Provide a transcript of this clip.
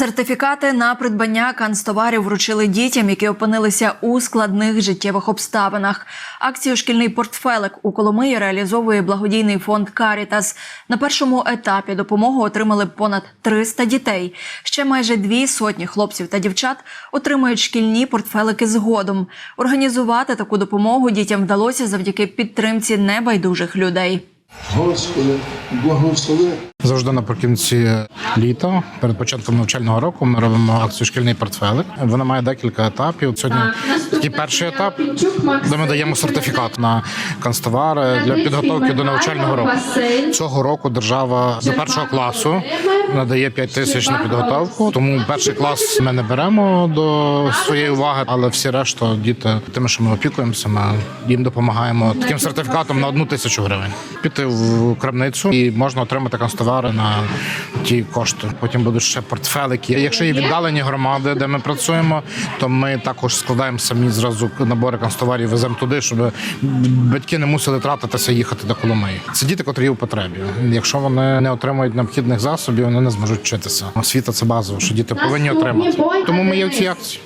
Сертифікати на придбання канцтоварів вручили дітям, які опинилися у складних життєвих обставинах. Акцію Шкільний портфелик у Коломиї реалізовує благодійний фонд Карітас. На першому етапі допомогу отримали понад 300 дітей. Ще майже дві сотні хлопців та дівчат отримають шкільні портфелики згодом. Організувати таку допомогу дітям вдалося завдяки підтримці небайдужих людей. Господи, благослови. Завжди наприкінці літа, перед початком навчального року, ми робимо акцію шкільний портфелик. Вона має декілька етапів. Сьогодні такий перший етап, де ми даємо сертифікат на канцтовари для підготовки до навчального року. Цього року держава до першого класу надає 5 тисяч на підготовку. Тому перший клас ми не беремо до своєї уваги, але всі решта діти тими, що ми опікуємося, ми їм допомагаємо таким сертифікатом на одну тисячу гривень. Піти в крамницю і можна отримати канцтовари на ті кошти. Потім будуть ще портфелики. Якщо є віддалені громади, де ми працюємо, то ми також складаємо самі зразу набори канцтоварів, веземо туди, щоб батьки не мусили тратитися їхати до Коломиї. Це діти, котрі є у потребі. Якщо вони не отримують необхідних засобів, вони не зможуть вчитися. Освіта це базово, що діти повинні отримати. Тому ми є в цій акції.